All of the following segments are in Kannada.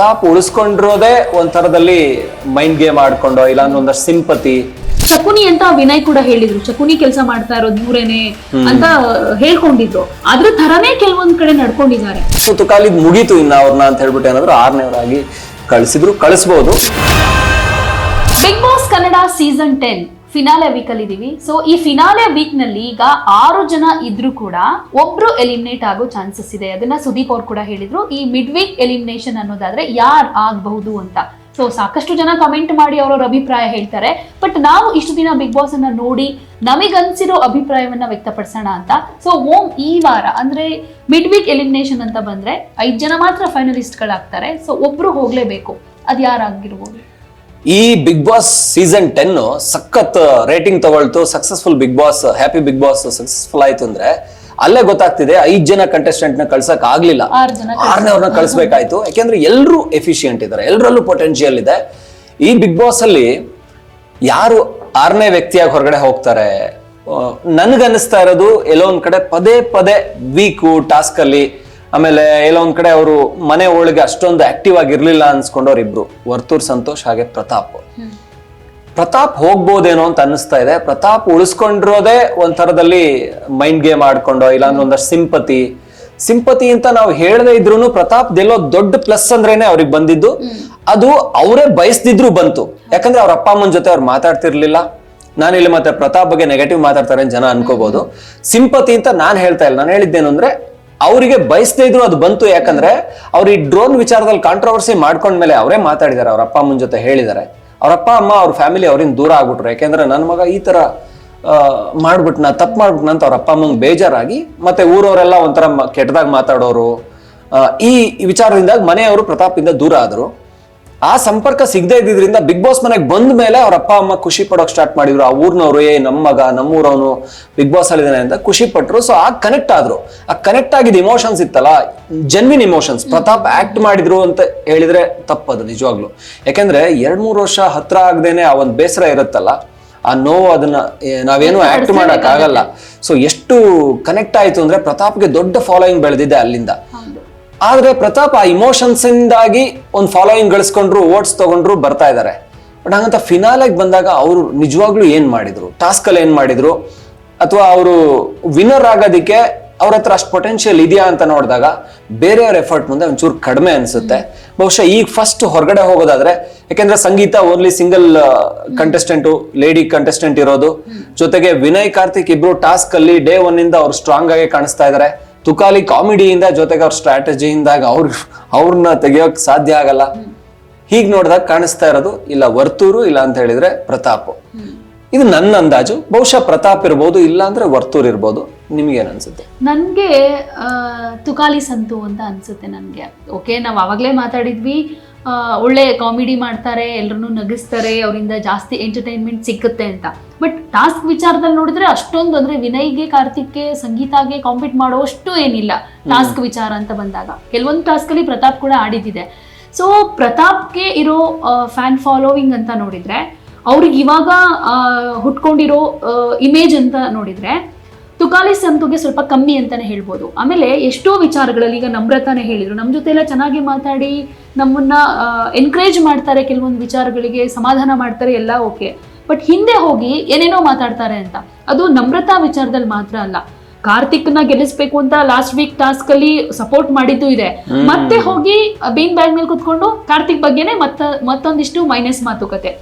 ಪ್ರತಾಪ್ ಉಳಿಸ್ಕೊಂಡಿರೋದೇ ಒಂಥರದಲ್ಲಿ ಮೈಂಡ್ ಗೇಮ್ ಆಡ್ಕೊಂಡು ಇಲ್ಲ ಒಂದಷ್ಟು ಸಿಂಪತಿ ಚಕುನಿ ಅಂತ ವಿನಯ್ ಕೂಡ ಹೇಳಿದ್ರು. ಚಕುನಿ ಕೆಲಸ ಮಾಡ್ತಾ ಇರೋದು ಇವ್ರೇನೆ ಅಂತ ಹೇಳ್ಕೊಂಡಿದ್ರು. ಅದ್ರ ತರನೇ ಕೆಲವೊಂದ್ ಕಡೆ ನಡ್ಕೊಂಡಿದ್ದಾರೆ. ಸೊ ತುಕಾಲಿದ್ ಮುಗೀತು ಇನ್ನ ಅವ್ರನ್ನ ಅಂತ ಹೇಳ್ಬಿಟ್ಟು ಏನಾದ್ರು ಆರನೇವರಾಗಿ ಕಳಿಸಿದ್ರು ಕಳಿಸ್ಬೋದು. Bigg Boss Kannada season ten finale week ಅಲ್ಲಿ ಇದೀವಿ. ಸೊ ಈ ಫಿನಾಲೆ ವೀಕ್ನಲ್ಲಿ ಈಗ ಆರು ಜನ ಇದ್ರು ಕೂಡ ಒಬ್ರು ಎಲಿಮಿನೇಟ್ ಆಗೋ ಚಾನ್ಸಸ್ ಇದೆ. ಅದನ್ನ ಸುದೀಪ್ ಅವ್ರು ಕೂಡ ಹೇಳಿದ್ರು. ಈ ಮಿಡ್ ವೀಕ್ ಎಲಿಮಿನೇಷನ್ ಅನ್ನೋದಾದ್ರೆ ಯಾರ್ ಆಗಬಹುದು ಅಂತ. ಸೊ ಸಾಕಷ್ಟು ಜನ ಕಮೆಂಟ್ ಮಾಡಿ ಅವರವ್ರ ಅಭಿಪ್ರಾಯ ಹೇಳ್ತಾರೆ. ಬಟ್ ನಾವು ಇಷ್ಟು ದಿನ ಬಿಗ್ ಬಾಸ್ ಅನ್ನ ನೋಡಿ ನಮಗನ್ಸಿರೋ ಅಭಿಪ್ರಾಯವನ್ನ ವ್ಯಕ್ತಪಡಿಸೋಣ ಅಂತ. ಸೊ ಓಂ ಈ ವಾರ, ಅಂದ್ರೆ ಮಿಡ್ ವೀಕ್ ಎಲಿಮಿನೇಷನ್ ಅಂತ ಬಂದ್ರೆ ಐದು ಜನ ಮಾತ್ರ ಫೈನಲಿಸ್ಟ್ ಗಳಾಗ್ತಾರೆ. ಸೊ ಒಬ್ರು ಹೋಗ್ಲೇಬೇಕು. ಅದ್ ಯಾರಾಗಿರ್ಬೋದು ಈ ಬಿಗ್ ಬಾಸ್ ಸೀಸನ್ ಟೆನ್ ಸಖತ್ rating ತಗೊಳ್ತು successful Bigg Boss happy Bigg Boss successful ಆಯ್ತು ಅಂದ್ರೆ ಅಲ್ಲೇ ಗೊತ್ತಾಗ್ತಿದೆ ಐದ್ ಜನ ಕಂಟೆಸ್ಟೆಂಟ್ನ ಕಳ್ಸಕ್ ಆಗ್ಲಿಲ್ಲ. ಆರು ಜನ ಆರನೇ ಅವ್ರನ್ನ ಕಳಿಸ್ಬೇಕಾಯ್ತು. ಯಾಕೆಂದ್ರೆ ಎಲ್ಲರೂ ಎಫಿಷಿಯಂಟ್ ಇದ್ದಾರೆ ಎಲ್ಲರಲ್ಲೂ ಪೊಟೆನ್ಶಿಯಲ್ ಇದೆ. ಈ ಬಿಗ್ ಬಾಸ್ ಅಲ್ಲಿ ಯಾರು ಆರನೇ ವ್ಯಕ್ತಿಯಾಗಿ ಹೊರಗಡೆ ಹೋಗ್ತಾರೆ? ನನ್ಗನ್ನಿಸ್ತಾ ಇರೋದು ಎಲ್ಲೋ ಒಂದ್ ಕಡೆ ಪದೇ ಪದೇ ವೀಕು ಟಾಸ್ಕ್ ಅಲ್ಲಿ ಆಮೇಲೆ ಎಲ್ಲೋ ಒಂದ್ ಕಡೆ ಅವರು ಮನೆ ಒಳಗೆ ಅಷ್ಟೊಂದು ಆಕ್ಟಿವ್ ಆಗಿರ್ಲಿಲ್ಲ ಅನ್ಸ್ಕೊಂಡವ್ರು ಇಬ್ರು. ವರ್ತೂರ್ ಸಂತೋಷ್ ಹಾಗೆ ಪ್ರತಾಪ್ ಪ್ರತಾಪ್ ಹೋಗ್ಬೋದೇನೋ ಅಂತ ಅನ್ನಿಸ್ತಾ ಇದೆ. ಪ್ರತಾಪ್ ಉಳಿಸ್ಕೊಂಡಿರೋದೇ ಒಂಥರದಲ್ಲಿ ಮೈಂಡ್ ಗೇಮ್ ಆಡ್ಕೊಂಡು ಇಲ್ಲಾಂದ್ರೆ ಒಂದಷ್ಟು ಸಿಂಪತಿ ಸಿಂಪತಿ ಅಂತ ನಾವು ಹೇಳದೇ ಇದ್ರು ಪ್ರತಾಪ್ ಎಲ್ಲೋ ದೊಡ್ಡ ಪ್ಲಸ್ ಅಂದ್ರೇನೆ ಅವ್ರಿಗೆ ಬಂದಿದ್ದು. ಅದು ಅವರೇ ಬಯಸ್ದಿದ್ರು ಬಂತು. ಯಾಕಂದ್ರೆ ಅವ್ರ ಅಪ್ಪ ಅಮ್ಮನ ಜೊತೆ ಅವ್ರು ಮಾತಾಡ್ತಿರ್ಲಿಲ್ಲ. ನಾನು ಇಲ್ಲಿ ಮತ್ತೆ ಪ್ರತಾಪ್ ಬಗ್ಗೆ ನೆಗೆಟಿವ್ ಮಾತಾಡ್ತಾರೆ ಜನ ಅನ್ಕೋಬಹುದು ಸಿಂಪತಿ ಅಂತ ನಾನು ಹೇಳ್ತಾ ಇಲ್ಲ. ನಾನು ಹೇಳಿದ್ದೇನು ಅಂದ್ರೆ ಅವರಿಗೆ ಬಯಸದೇ ಇದ್ರು ಅದು ಬಂತು. ಯಾಕಂದ್ರೆ ಅವ್ರು ಈ ಡ್ರೋನ್ ವಿಚಾರದಲ್ಲಿ ಕಾಂಟ್ರವರ್ಸಿ ಮಾಡ್ಕೊಂಡ್ಮೇಲೆ ಅವರೇ ಮಾತಾಡಿದ್ದಾರೆ, ಅವ್ರ ಅಪ್ಪ ಅಮ್ಮನ ಜೊತೆ ಹೇಳಿದ್ದಾರೆ. ಅವ್ರ ಅಪ್ಪ ಅಮ್ಮ ಅವ್ರ ಫ್ಯಾಮಿಲಿ ಅವ್ರಿಂದ ದೂರ ಆಗ್ಬಿಟ್ರು. ಯಾಕೆಂದ್ರೆ ನನ್ನ ಮಗ ಈ ತರ ಮಾಡ್ಬಿಟ್ನ, ತಪ್ಪು ಮಾಡ್ಬಿಟ್ನ ಅಂತ ಅವ್ರ ಅಪ್ಪ ಅಮ್ಮಂಗೆ ಬೇಜಾರಾಗಿ ಮತ್ತೆ ಊರವರೆಲ್ಲ ಒಂಥರ ಕೆಟ್ಟದಾಗ ಮಾತಾಡೋರು ಈ ವಿಚಾರದಿಂದ ಮನೆಯವರು ಪ್ರತಾಪಿಂದ ದೂರ ಆದ್ರು. ಆ ಸಂಪರ್ಕ ಸಿಗದೆ ಇದ್ದಿದ್ರಿಂದ ಬಿಗ್ ಬಾಸ್ ಮನೆಗೆ ಬಂದ ಮೇಲೆ ಅವ್ರ ಅಪ್ಪ ಅಮ್ಮ ಖುಷಿ ಪಡೋಕ್ ಸ್ಟಾರ್ಟ್ ಮಾಡಿದ್ರು. ಆ ಊರ್ನವ್ರು ಏ ನಮ್ಮ ಮಗ ನಮ್ಮೂರವನು ಬಿಗ್ ಬಾಸ್ ಅಲ್ಲಿದ್ದಾನೆ ಅಂತ ಖುಷಿ ಪಟ್ರು. ಸೊ ಆ ಕನೆಕ್ಟ್ ಆದ್ರು. ಆ ಕನೆಕ್ಟ್ ಆಗಿದ್ದ ಇಮೋಷನ್ಸ್ ಇತ್ತಲ್ಲ ಜನ್ವಿನ್ ಇಮೋಷನ್ಸ್ ಪ್ರತಾಪ್ ಆಕ್ಟ್ ಮಾಡಿದ್ರು ಅಂತ ಹೇಳಿದ್ರೆ ತಪ್ಪದು ನಿಜವಾಗ್ಲು. ಯಾಕಂದ್ರೆ ಎರಡ್ ಮೂರು ವರ್ಷ ಹತ್ರ ಆಗದೇನೆ ಆ ಒಂದು ಬೇಸರ ಇರುತ್ತಲ್ಲ ಆ ನೋವು ಅದನ್ನ ನಾವೇನು ಆಕ್ಟ್ ಮಾಡಕ್ ಆಗಲ್ಲ ಸೊ ಎಷ್ಟು ಕನೆಕ್ಟ್ ಆಯ್ತು ಅಂದ್ರೆ ಪ್ರತಾಪ್ಗೆ ದೊಡ್ಡ ಫಾಲೋಯಿಂಗ್ ಬೆಳೆದಿದೆ ಅಲ್ಲಿಂದ. ಆದ್ರೆ ಪ್ರತಾಪ್ ಆ ಇಮೋಷನ್ಸಿಂದಾಗಿ ಒಂದು ಫಾಲೋಯಿಂಗ್ ಗಳಿಸ್ಕೊಂಡ್ರು ಓಟ್ಸ್ ತಗೊಂಡ್ರು ಬರ್ತಾ ಇದ್ದಾರೆ ಬಟ್ ಹಂಗಂತ ಫಿನಾಲೆಗೆ ಬಂದಾಗ ಅವರು ನಿಜವಾಗ್ಲೂ ಏನು ಮಾಡಿದ್ರು? ಟಾಸ್ಕ್ ಅಲ್ಲಿ ಮಾಡಿದರು? ಅಥವಾ ಅವರು ವಿನ್ನರ್ ಆಗೋದಿಕ್ಕೆ ಅವ್ರ ಹತ್ರ ಅಷ್ಟು ಪೊಟೆನ್ಷಿಯಲ್ ಇದೆಯಾ ಅಂತ ನೋಡಿದಾಗ ಬೇರೆಯವ್ರ ಎಫರ್ಟ್ ಮುಂದೆ ಒಂಚೂರು ಕಡಿಮೆ ಅನ್ಸುತ್ತೆ. ಬಹುಶಃ ಈಗ ಫಸ್ಟ್ ಹೊರಗಡೆ ಹೋಗೋದಾದ್ರೆ, ಯಾಕೆಂದ್ರೆ Sangeetha only single contestant lady contestant ಇರೋದು. ಜೊತೆಗೆ ವಿನಯ್ ಕಾರ್ತಿಕ್ ಇಬ್ರು ಟಾಸ್ಕ್ ಅಲ್ಲಿ ಡೇ ಒನ್ ಇಂದ ಅವ್ರು ಸ್ಟ್ರಾಂಗ್ ಆಗಿ ಕಾಣಿಸ್ತಾ ಇದಾರೆ. ತುಕಾಲಿ ಕಾಮಿಡಿಯಿಂದ ಜೊತೆಗೆ ಅವ್ರ ಸ್ಟ್ರಾಟಜಿಯಿಂದಾಗ ಅವ್ರ ಅವ್ರನ್ನ ತೆಗಿಯೋಕ್ ಸಾಧ್ಯ ಆಗಲ್ಲ. ಹೀಗ್ ನೋಡಿದಾಗ ಕಾಣಿಸ್ತಾ ಇರೋದು, ಇಲ್ಲ ವರ್ತೂರು, ಇಲ್ಲ ಅಂತ ಹೇಳಿದ್ರೆ ಪ್ರತಾಪ್. ಇದು ನನ್ನ ಅಂದಾಜು. ಬಹುಶಃ ಪ್ರತಾಪ್ ಇರ್ಬೋದು, ಇಲ್ಲ ಅಂದ್ರೆ ವರ್ತೂರ್ ಇರ್ಬೋದು. ನಿಮ್ಗೇನ್ ಅನ್ಸುತ್ತೆ? ನನ್ಗೆ ತುಕಾಲಿ ಸಂತು ಅಂತ ಅನ್ಸುತ್ತೆ ನನ್ಗೆ. ಓಕೆ, ನಾವ್ ಅವಾಗ್ಲೇ ಮಾತಾಡಿದ್ವಿ. ಒಳ್ಳೆ ಕಾಮಿಡಿ ಮಾಡ್ತಾರೆ ಎಲ್ಲರೂ ನಗಿಸ್ತಾರೆ ಅವರಿಂದ ಜಾಸ್ತಿ ಎಂಟರ್ಟೈನ್ಮೆಂಟ್ ಸಿಕ್ಕುತ್ತೆ ಅಂತ. ಬಟ್ ಟಾಸ್ಕ್ ವಿಚಾರದಲ್ಲಿ ನೋಡಿದ್ರೆ ಅಷ್ಟೊಂದು ಅಂದ್ರೆ ವಿನಯ್ಗೆ ಕಾರ್ತಿಕ್ಗೆ ಸಂಗೀತಾಗೆ ಕಾಂಪೀಟ್ ಮಾಡೋಷ್ಟು ಏನಿಲ್ಲ ಟಾಸ್ಕ್ ವಿಚಾರ ಅಂತ ಬಂದಾಗ. ಕೆಲವೊಂದು ಟಾಸ್ಕ್ ಅಲ್ಲಿ ಪ್ರತಾಪ್ ಕೂಡ ಆಡಿದ್ದಿದೆ. ಸೊ ಪ್ರತಾಪ್ಗೆ ಇರೋ ಫ್ಯಾನ್ ಫಾಲೋವಿಂಗ್ ಅಂತ ನೋಡಿದ್ರೆ ಅವ್ರಿಗೆ ಇವಾಗ ಹುಟ್ಕೊಂಡಿರೋ ಇಮೇಜ್ ಅಂತ ನೋಡಿದ್ರೆ ತುಕಾಲಿ ಸಂತುಗೆ ಸ್ವಲ್ಪ ಕಮ್ಮಿ ಅಂತಾನೆ ಹೇಳ್ಬೋದು. ಆಮೇಲೆ ಎಷ್ಟೋ ವಿಚಾರಗಳಲ್ಲಿ ಈಗ ನಮ್ರತಾನೆ ಹೇಳಿದ್ರು. ನಮ್ಮ ಜೊತೆ ಎಲ್ಲ ಚೆನ್ನಾಗಿ ಮಾತಾಡಿ ನಮ್ಮನ್ನ ಎನ್ಕರೇಜ್ ಮಾಡ್ತಾರೆ ಕೆಲವೊಂದು ವಿಚಾರಗಳಿಗೆ ಸಮಾಧಾನ ಮಾಡ್ತಾರೆ ಎಲ್ಲ ಓಕೆ. ಬಟ್ ಹಿಂದೆ ಹೋಗಿ ಏನೇನೋ ಮಾತಾಡ್ತಾರೆ ಅಂತ ಅದು ನಮ್ರತಾ ವಿಚಾರದಲ್ಲಿ ಮಾತ್ರ ಅಲ್ಲ. ಕಾರ್ತಿಕ್ನ ಗೆಲ್ಲಿಸ್ಬೇಕು ಅಂತ ಲಾಸ್ಟ್ ವೀಕ್ ಟಾಸ್ಕ್ ಅಲ್ಲಿ ಸಪೋರ್ಟ್ ಮಾಡಿದ್ದು ಇದೆ. ಮತ್ತೆ ಹೋಗಿ ಬೀನ್ ಬ್ಯಾಗ್ ಮೇಲೆ ಕುತ್ಕೊಂಡು ಕಾರ್ತಿಕ್ ಬಗ್ಗೆನೆ ಮತ್ತ ಮತ್ತೊಂದಿಷ್ಟು ಮೈನಸ್ ಮಾತುಕತೆ.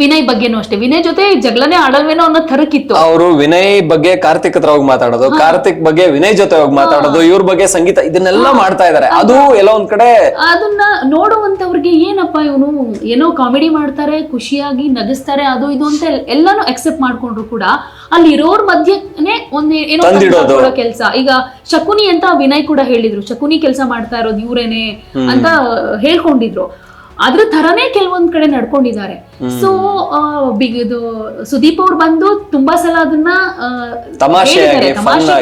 ವಿನಯ್ ಬಗ್ಗೆನೂ ಅಷ್ಟೇ. ವಿನಯ್ ಜೊತೆ ಜಗಳನೇ ಆಡಲ್ವೇನೋ ಅನ್ನೋ ತರಕಿತ್ತು ಅವರು ವಿನಯ್ ಬಗ್ಗೆ ಕಾರ್ತಿಕ್ ಹತ್ರ ಹೋಗಿ ಮಾತಾಡೋದು ಕಾರ್ತಿಕ್ ಬಗ್ಗೆ ವಿನಯ್ ಜೊತೆ ಹೋಗಿ ಮಾತಾಡೋದು ಇವ್ರ ಬಗ್ಗೆ ಸಂಗೀತ ಇದನ್ನೆಲ್ಲ ಮಾಡ್ತಾ ಇದಾರೆ. ಅದು ಎಲ್ಲ ಒಂದ್ ಕಡೆ ಅದನ್ನ ನೋಡುವಂತವ್ರಿಗೆ ಏನಪ್ಪ ಇವನು ಏನೋ ಕಾಮಿಡಿ ಮಾಡ್ತಾರೆ ಖುಷಿಯಾಗಿ ನಗಿಸ್ತಾರೆ ಅದು ಇದು ಅಂತ ಎಲ್ಲಾನು ಅಕ್ಸೆಪ್ಟ್ ಮಾಡ್ಕೊಂಡ್ರು ಕೂಡ ಅಲ್ಲಿ ಇರೋರ್ ಮಧ್ಯನೇ ಒಂದ್ ಏನೋ. ಕೆಲಸ. ಈಗ ಶಕುನಿ ಅಂತ ವಿನಯ್ ಕೂಡ ಹೇಳಿದ್ರು. ಶಕುನಿ ಕೆಲಸ ಮಾಡ್ತಾ ಇರೋದು ಇವ್ರೇನೆ ಅಂತ ಹೇಳ್ಕೊಂಡಿದ್ರು. ಅದ್ರ ತರನೇ ಕೆಲವೊಂದ್ ಕಡೆ ನಡ್ಕೊಂಡಿದ್ದಾರೆ. ಸೊ ಇದು ಸುದೀಪ್ ಅವ್ರು ಬಂದು ತುಂಬಾ ಸಲ ಅದನ್ನ. ತಮಾಷೆ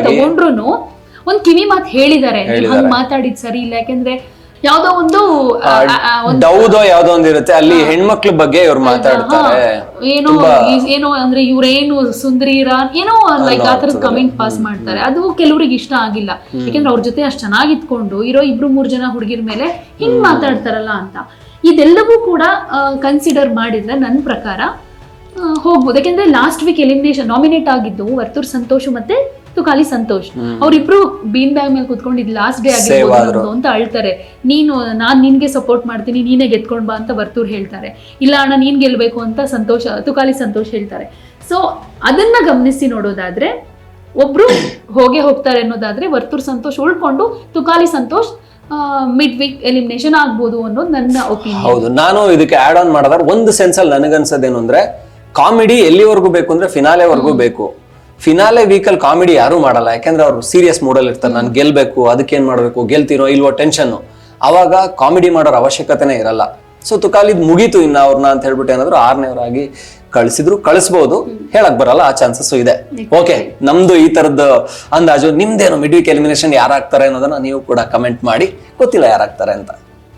ತಗೊಂಡ್ರು ಒಂದ್ ಕಿವಿ ಮಾತು ಹೇಳಿದ್ದಾರೆ. ಹಂಗ್ ಮಾತಾಡಿದ್ ಸರಿ ಇಲ್ಲ ಯಾಕೆಂದ್ರೆ ಯಾವ್ದೋ ಒಂದು ಡೌದೋ ಯಾವ್ದೋ ಒಂದ್ ಇರುತ್ತೆ. ಅಲ್ಲಿ ಹೆಣ್ಮಕ್ಳ ಬಗ್ಗೆ ಇವ್ರು ಮಾತಾಡ್ತಾರೆ. ಏನೋ ಏನೋ ಅಂದ್ರೆ ಇವ್ರೇನು ಸುಂದರೀರ ಏನೋ ಲೈಕ್ ಆ ತರದ ಕಮೆಂಟ್ ಪಾಸ್ ಮಾಡ್ತಾರೆ. ಅದು ಕೆಲವ್ರಿಗೆ ಇಷ್ಟ ಆಗಿಲ್ಲ. ಯಾಕಂದ್ರೆ ಅವ್ರ ಜೊತೆ ಅಷ್ಟ್ ಚೆನ್ನಾಗಿ ಇದ್ಕೊಂಡು ಇರೋ ಇಬ್ರು ಮೂರ್ ಜನ ಹುಡುಗಿರ ಮೇಲೆ ಹಿಂಗ್ ಮಾತಾಡ್ತಾರಲ್ಲ ಅಂತ. ಇದೆಲ್ಲವೂ ಕೂಡ ಕನ್ಸಿಡರ್ ಮಾಡಿದ್ರೆ ನನ್ನ ಪ್ರಕಾರ ಹೋಗ್ಬೋದು. ಯಾಕಂದ್ರೆ ಲಾಸ್ಟ್ ವೀಕ್ ಎಲಿಮಿನೇಷನ್ ನಾಮಿನೇಟ್ ಆಗಿದ್ದು ವರ್ತೂರ್ ಸಂತೋಷ್ ಮತ್ತೆ ತುಕಾಲಿ ಸಂತೋಷ್. ಅವ್ರಿಬ್ರು ಬೀನ್ ಬ್ಯಾಗ್ ಮೇಲೆ ಕುತ್ಕೊಂಡು ಇದು ಲಾಸ್ಟ್ ಡೇ ಆಗಿರ್ಬೋದು ಅಂತ ಅಳ್ತಾರೆ. ನೀನು ನಾನ್ ನಿನ್ಗೆ ಸಪೋರ್ಟ್ ಮಾಡ್ತೀನಿ ನೀನೇ ಗೆದ್ಕೊಂಡ್ ಬಾ ಅಂತ ವರ್ತೂರ್ ಹೇಳ್ತಾರೆ. ಇಲ್ಲ ಅಣ್ಣ ನೀನ್ ಗೆಲ್ಬೇಕು ಅಂತ ಸಂತೋಷ ತುಕಾಲಿ ಸಂತೋಷ್ ಹೇಳ್ತಾರೆ. ಸೊ ಅದನ್ನ ಗಮನಿಸಿ ನೋಡೋದಾದ್ರೆ ಒಬ್ರು ಹೋಗೇ ಹೋಗ್ತಾರೆ ಅನ್ನೋದಾದ್ರೆ ವರ್ತೂರ್ ಸಂತೋಷ್ ಉಳ್ಕೊಂಡು Tukali Santhosh mid week elimination ಆಗ್ಬೋದು ಅನ್ನೋದು ನನ್ನ ಒಪಿನಿಯನ್ ಹೌದು ನಾನು ಇದಕ್ಕೆ ಆಡ್ ಆನ್ ಮಾಡಿದ್ರೆ ಒಂದು ಸೆನ್ಸಲ್ಲಿ ಏನು ಅಂದ್ರೆ ಕಾಮಿಡಿ ಎಲ್ಲಿವರೆಗೂ ಬೇಕು ಅಂದ್ರೆ ಫಿನಾಲೆವರೆಗೂ ಬೇಕು. ಫಿನಾಲೆ ವೀಕಲ್ ಕಾಮಿಡಿ ಯಾರು ಮಾಡಲ್ಲ ಯಾಕಂದ್ರೆ ಅವರು ಸೀರಿಯಸ್ ಮೂಡಲ್ಲಿ ಇರ್ತಾರೆ ನಾನು ಗೆಲ್ಬೇಕು ಅದಕ್ಕೇನ್ ಮಾಡ್ಬೇಕು ಗೆಲ್ತೀನೋ ಇಲ್ವೋ ಟೆನ್ಷನ್ ಅವಾಗ ಕಾಮಿಡಿ ಮಾಡೋರ ಅವಶ್ಯಕತೆನೇ ಇರಲ್ಲ. ಸೊ ತುಕಾಲಿದ್ ಮುಗೀತು ಇನ್ನ ಅವ್ರನ್ನ ಅಂತ ಹೇಳ್ಬಿಟ್ಟು ಏನಾದ್ರು ಆರನೇವರಾಗಿ ಕಳಿಸಿದ್ರು, ಕಳಿಸ್ಬೋದು. ಹೇಳಕ್ ಬರಲ್ಲ, ಆ ಚಾನ್ಸಸ್ ಇದೆ. ಓಕೆ ನಮ್ದು ಈ ತರದ್ದು ಅಂದಾಜು. ನಿಮ್ದೇನು ಮಿಡ್ ವೀಕ್ ಎಲಿಮಿನೇಷನ್ ಯಾರಾಗ್ತಾರೆ ಅನ್ನೋದನ್ನ ನೀವು ಕೂಡ ಕಮೆಂಟ್ ಮಾಡಿ. ಗೊತ್ತಿಲ್ಲ ಯಾರಾಗ್ತಾರೆ ಅಂತ.